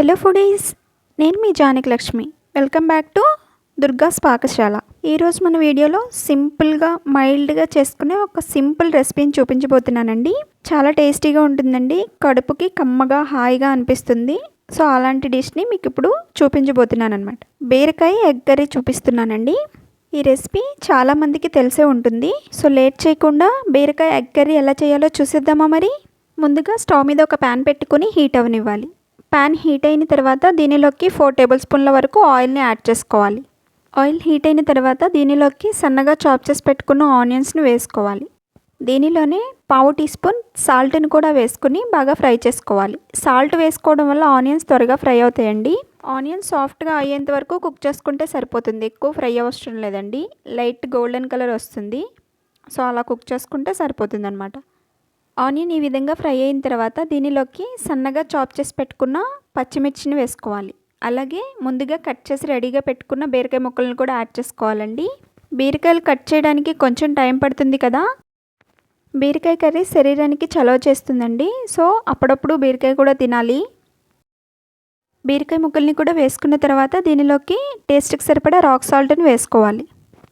Hello foodies నేను మీ Janaki Lakshmi. Welcome back to Durga's పాకశాల. ఈరోజు మన వీడియోలో సింపుల్గా మైల్డ్గా చేసుకునే ఒక సింపుల్ రెసిపీని చూపించబోతున్నానండి. చాలా టేస్టీగా ఉంటుందండి. కడుపుకి కమ్మగా హాయిగా అనిపిస్తుంది. సో అలాంటి డిష్ని మీకు ఇప్పుడు చూపించబోతున్నాను అనమాట బీరకాయ ఎగ్ కర్రీ చూపిస్తున్నానండి. ఈ రెసిపీ చాలామందికి తెలిసే ఉంటుంది. సో లేట్ చేయకుండా బీరకాయ ఎగ్ కర్రీ ఎలా చేయాలో చూసేద్దామా మరి? ముందుగా స్టవ్ మీద ఒక ప్యాన్ పెట్టుకుని హీట్ అవనివ్వాలి ప్యాన్ హీట్ అయిన తర్వాత దీనిలోకి ఫోర్ టేబుల్ స్పూన్ల వరకు ఆయిల్ని యాడ్ చేసుకోవాలి. ఆయిల్ హీట్ అయిన తర్వాత దీనిలోకి సన్నగా చాప్ చేసి పెట్టుకున్న ఆనియన్స్ని వేసుకోవాలి. దీనిలోనే పావు టీ స్పూన్ సాల్ట్ని కూడా వేసుకుని బాగా ఫ్రై చేసుకోవాలి. సాల్ట్ వేసుకోవడం వల్ల ఆనియన్స్ త్వరగా ఫ్రై అవుతాయండి. ఆనియన్ సాఫ్ట్గా అయ్యేంత వరకు కుక్ చేసుకుంటే సరిపోతుంది. ఎక్కువ ఫ్రై అవసరం లేదండి. లైట్ గోల్డెన్ కలర్ వస్తుంది. సో అలా కుక్ చేసుకుంటే సరిపోతుంది అనమాట ఆనియన్ ఈ విధంగా ఫ్రై అయిన తర్వాత దీనిలోకి సన్నగా చాప్ చేసి పెట్టుకున్న పచ్చిమిర్చిని వేసుకోవాలి. అలాగే ముందుగా కట్ చేసి రెడీగా పెట్టుకున్న బీరకాయ ముక్కలను కూడా యాడ్ చేసుకోవాలండి. బీరకాయలు కట్ చేయడానికి కొంచెం టైం పడుతుంది కదా? బీరకాయ కర్రీ శరీరానికి చలవ చేస్తుందండి. సో అప్పుడప్పుడు బీరకాయ కూడా తినాలి. బీరకాయ ముక్కల్ని కూడా వేసుకున్న తర్వాత దీనిలోకి టేస్ట్కి సరిపడా రాక్ సాల్ట్ని వేసుకోవాలి.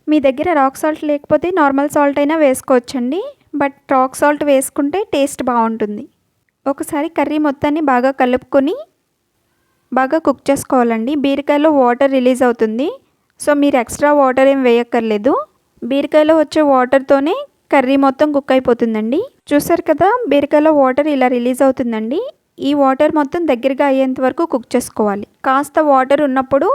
మీ దగ్గర రాక్ సాల్ట్ లేకపోతే నార్మల్ సాల్ట్ అయినా వేసుకోవచ్చండి. బట్ రాక్ సాల్ట్ వేసుకుంటే టేస్ట్ బాగుంటుంది. ఒకసారి కర్రీ మొత్తాన్ని బాగా కలుపుకొని బాగా కుక్ చేసుకోవాలండి. బీరకాయలో వాటర్ రిలీజ్ అవుతుంది. సో మీరు ఎక్స్ట్రా వాటర్ ఏం వేయక్కర్లేదు. బీరకాయలో వచ్చే వాటర్తోనే కర్రీ మొత్తం కుక్ అయిపోతుందండి. చూసారు కదా బీరకాయలో వాటర్ ఇలా రిలీజ్ అవుతుందండి. ఈ వాటర్ మొత్తం దగ్గరగా అయ్యేంత వరకు కుక్ చేసుకోవాలి. కాస్త వాటర్ ఉన్నప్పుడు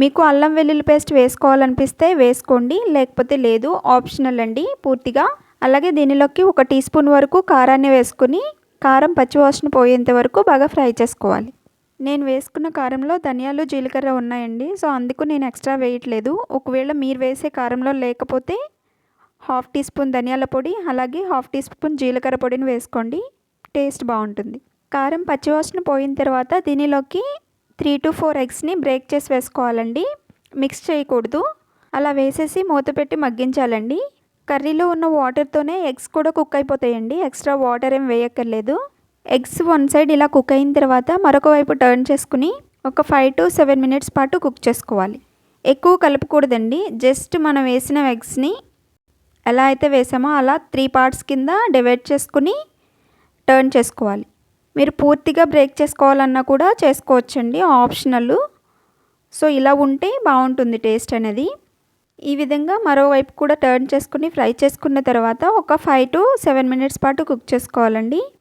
మీకు అల్లం వెల్లుల్లి పేస్ట్ వేసుకోవాలనిపిస్తే వేసుకోండి. లేకపోతే లేదు ఆప్షనల్ అండి పూర్తిగా. అలాగే దీనిలోకి ఒక టీ స్పూన్ వరకు కారాన్ని వేసుకుని కారం పచ్చివాసన పోయేంత వరకు బాగా ఫ్రై చేసుకోవాలి. నేను వేసుకున్న కారంలో ధనియాలు జీలకర్ర ఉన్నాయండి. సో అందుకు నేను ఎక్స్ట్రా వేయట్లేదు. ఒకవేళ మీరు వేసే కారంలో లేకపోతే హాఫ్ టీ స్పూన్ ధనియాల పొడి అలాగే హాఫ్ టీ స్పూన్ జీలకర్ర పొడిని వేసుకోండి. టేస్ట్ బాగుంటుంది. కారం పచ్చివాసన పోయిన తర్వాత దీనిలోకి త్రీ టు ఫోర్ ఎగ్స్ని బ్రేక్ చేసి వేసుకోవాలండి. మిక్స్ చేయకూడదు. అలా వేసేసి మూత పెట్టి మగ్గించాలండి. కర్రీలో ఉన్న వాటర్తోనే ఎగ్స్ కూడా కుక్ అయిపోతాయండి. ఎక్స్ట్రా వాటర్ ఏం వేయక్కర్లేదు. ఎగ్స్ వన్ సైడ్ ఇలా కుక్ అయిన తర్వాత మరొక వైపు టర్న్ చేసుకుని ఒక ఫైవ్ టు సెవెన్ మినిట్స్ పాటు కుక్ చేసుకోవాలి. ఎక్కువ కలపకూడదండి. జస్ట్ మనం వేసిన ఎగ్స్ని ఎలా అయితే వేసామో అలా త్రీ పార్ట్స్ కింద డివైడ్ చేసుకుని టర్న్ చేసుకోవాలి. మీరు పూర్తిగా బ్రేక్ చేసుకోవాలన్నా కూడా చేసుకోవచ్చండి. ఆప్షనల్. సో ఇలా ఉంటే బాగుంటుంది టేస్ట్ అనేది. ఈ విధంగా మరోవైపు కూడా టర్న్ చేసుకుని ఫ్రై చేసుకున్న తర్వాత ఒక ఫైవ్ టు సెవెన్ మినిట్స్ పాటు కుక్ చేసుకోవాలండి.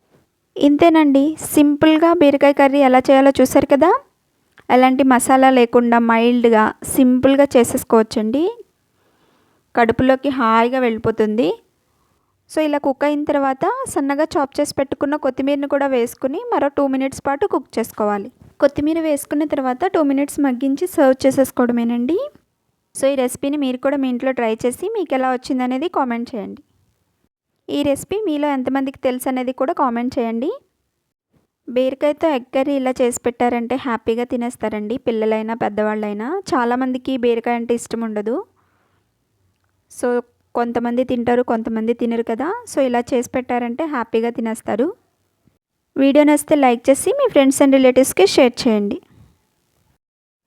ఇంతేనండి. సింపుల్గా బీరకాయ కర్రీ ఎలా చేయాలో చూసారు కదా? ఎలాంటి మసాలా లేకుండా మైల్డ్గా సింపుల్గా చేసేసుకోవచ్చండి. కడుపులోకి హాయిగా వెళ్ళిపోతుంది. సో ఇలా కుక్ అయిన తర్వాత సన్నగా చాప్ చేసి పెట్టుకున్న కొత్తిమీరని కూడా వేసుకుని మరో టూ మినిట్స్ పాటు కుక్ చేసుకోవాలి. కొత్తిమీర వేసుకున్న తర్వాత టూ మినిట్స్ మగ్గించి సర్వ్ చేసేసుకోవడమేనండి. సో ఈ రెసిపీని మీరు కూడా మీ ఇంట్లో ట్రై చేసి మీకు ఎలా వచ్చిందనేది కామెంట్ చేయండి. ఈ రెసిపీ మీలో ఎంతమందికి తెలుసు అనేది కూడా కామెంట్ చేయండి. బీరకాయతో ఎగ్ కర్రీ ఇలా చేసి పెట్టారంటే హ్యాపీగా తినేస్తారండి. పిల్లలైనా పెద్దవాళ్ళైనా. చాలామందికి బీరకాయ అంటే ఇష్టం ఉండదు. సో కొంతమంది తింటారు కొంతమంది తినరు కదా. సో ఇలా చేసి పెట్టారంటే హ్యాపీగా తినేస్తారు. వీడియో నచ్చితే లైక్ చేసి మీ ఫ్రెండ్స్ అండ్ రిలేటివ్స్కి షేర్ చేయండి.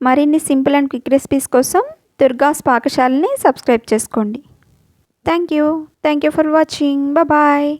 మరిన్ని సింపుల్ అండ్ క్విక్ రెసిపీస్ కోసం దుర్గాస్ పాకశాలని సబ్స్క్రైబ్ చేసుకోండి. Thank you thank you for watching bye